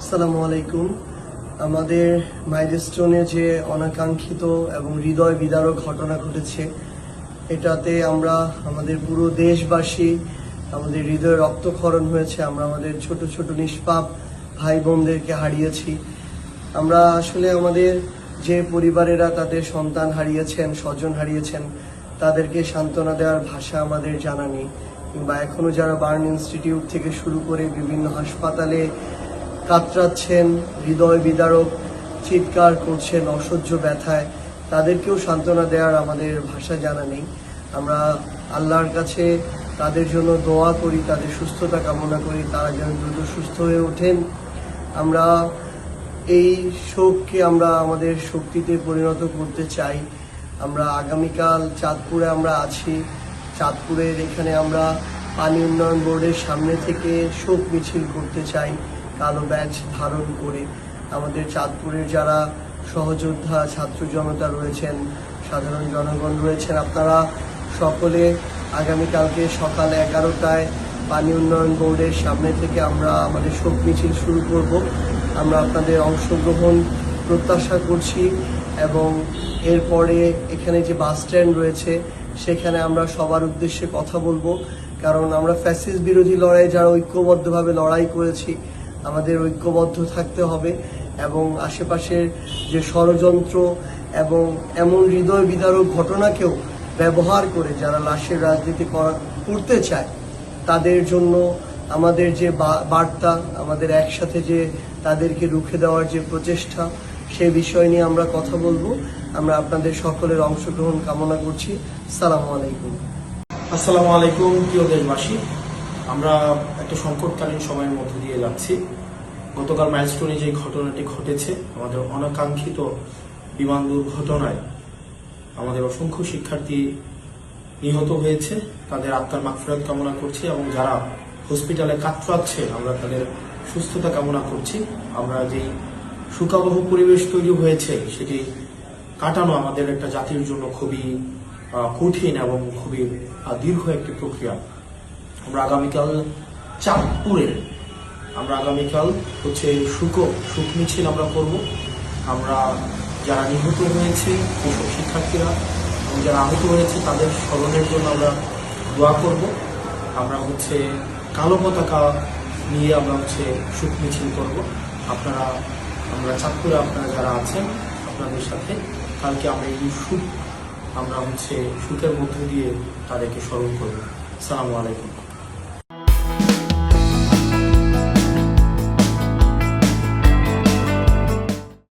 আসসালামু আলাইকুম। আমাদের মাইলস্টোনে যে অনাকাঙ্ক্ষিত এবং হৃদয় বিদারক ঘটনা ঘটেছে, এটাতে আমরা আমাদের পুরো দেশবাসী, আমাদের হৃদয় রক্তক্ষরণ হয়েছে, আমরা আমাদের ছোট ছোট নিষ্পাপ ভাই বোনদেরকে হারিয়েছি। আমরা আসলে আমাদের যে পরিবারেরা তাদের সন্তান হারিয়েছেন, স্বজন হারিয়েছেন, তাদেরকে সান্ত্বনা দেওয়ার ভাষা আমাদের জানা নেই। কিংবা এখনও যারা বার্ন ইনস্টিটিউট থেকে শুরু করে বিভিন্ন হাসপাতালে কাতরাচ্ছেন, হৃদয় বিদারক, চিৎকার করছেন, অসহ্য ব্যথায়। তাদেরকেও সান্ত্বনা দেওয়ার আমাদের ভাষা জানা নেই। আমরা আল্লাহর কাছে তাদের জন্য দোয়া করি, তাদের সুস্থতা কামনা করি, তারা যেন দ্রুত সুস্থ হয়ে ওঠেন। আমরা এই শোককে আমরা আমাদের শক্তিতে পরিণত করতে চাই। আমরা আগামীকাল চাঁদপুরে আমরা আছি। চাঁদপুরের এখানে আমরা পানি উন্নয়ন বোর্ডের সামনে থেকে শোক মিছিল করতে চাই। কালো ব্যাচ ধারণ করে আমাদের চাঁদপুরের যারা সহযোদ্ধা, ছাত্র জনতা রয়েছেন, সাধারণ জনগণ রয়েছেন, আপনারা সকলে আগামীকালকে সকাল এগারোটায় পানি উন্নয়ন বোর্ডের সামনে থেকে আমরা আমাদের শোক মিছিল শুরু করব। আমরা আপনাদের অংশগ্রহণ প্রত্যাশা করছি এবং এরপরে এখানে যে বাস স্ট্যান্ড রয়েছে, সেখানে আমরা সবার উদ্দেশ্যে কথা বলব। কারণ আমরা ফ্যাসিস বিরোধী লড়াই যারা ঐক্যবদ্ধভাবে লড়াই করেছি আমাদের ঐক্যবদ্ধ থাকতে হবে এবং আশেপাশের যে ষড়যন্ত্র এবং এমন হৃদয় বিদারক ঘটনাকেও ব্যবহার করে যারা লাশের রাজনীতি করা- করতে চায়, তাদের জন্য আমাদের যে বার্তা, আমাদের একসাথে যে তাদেরকে রুখে দেওয়ার যে প্রচেষ্টা, সে বিষয় নিয়ে আমরা কথা বলব। আমরা আপনাদের সকলের অংশগ্রহণ কামনা করছি। সালামু আলাইকুম। আসসালামু আলাইকুম, প্রিয় দেশবাসী। আমরা একটা সংকটকালীন সময়ের মধ্যে দিয়ে যাচ্ছি। গতকাল মাইলস্টোনে যে ঘটনাটি ঘটেছে, আমাদের অনাকাঙ্ক্ষিত বিমান দুর্ঘটনায় আমাদের অসংখ্য শিক্ষার্থী নিহত হয়েছে, তাদের আত্মার মাগফিরাত কামনা করছি এবং যারা হসপিটালে কাতরাচ্ছে আমরা তাদের সুস্থতা কামনা করছি। আমরা যেই সুকাবহ পরিবেশ তৈরি হয়েছে, সেটি কাটানো আমাদের একটা জাতির জন্য খুবই কঠিন এবং খুবই দীর্ঘ একটি প্রক্রিয়া। আমরা আগামীকাল চাঁদপুরে আমরা আগামীকাল হচ্ছে সুখ সুখ মিছিল আমরা করব। আমরা যারা নিহত হয়েছে শিক্ষার্থীরা, এবং যারা আহত হয়েছে, তাদের স্মরণের জন্য আমরা দোয়া করব। আমরা হচ্ছে কালো পতাকা নিয়ে আমরা হচ্ছে সুখ মিছিল করব। আপনারা, আমরা চাঁদপুরে আপনারা যারা আছেন, আপনাদের সাথে, কালকে আমরা এই সুখ, আমরা হচ্ছে সুখের মধ্যে দিয়ে তাদেরকে স্মরণ করব। সালামু আলাইকুম।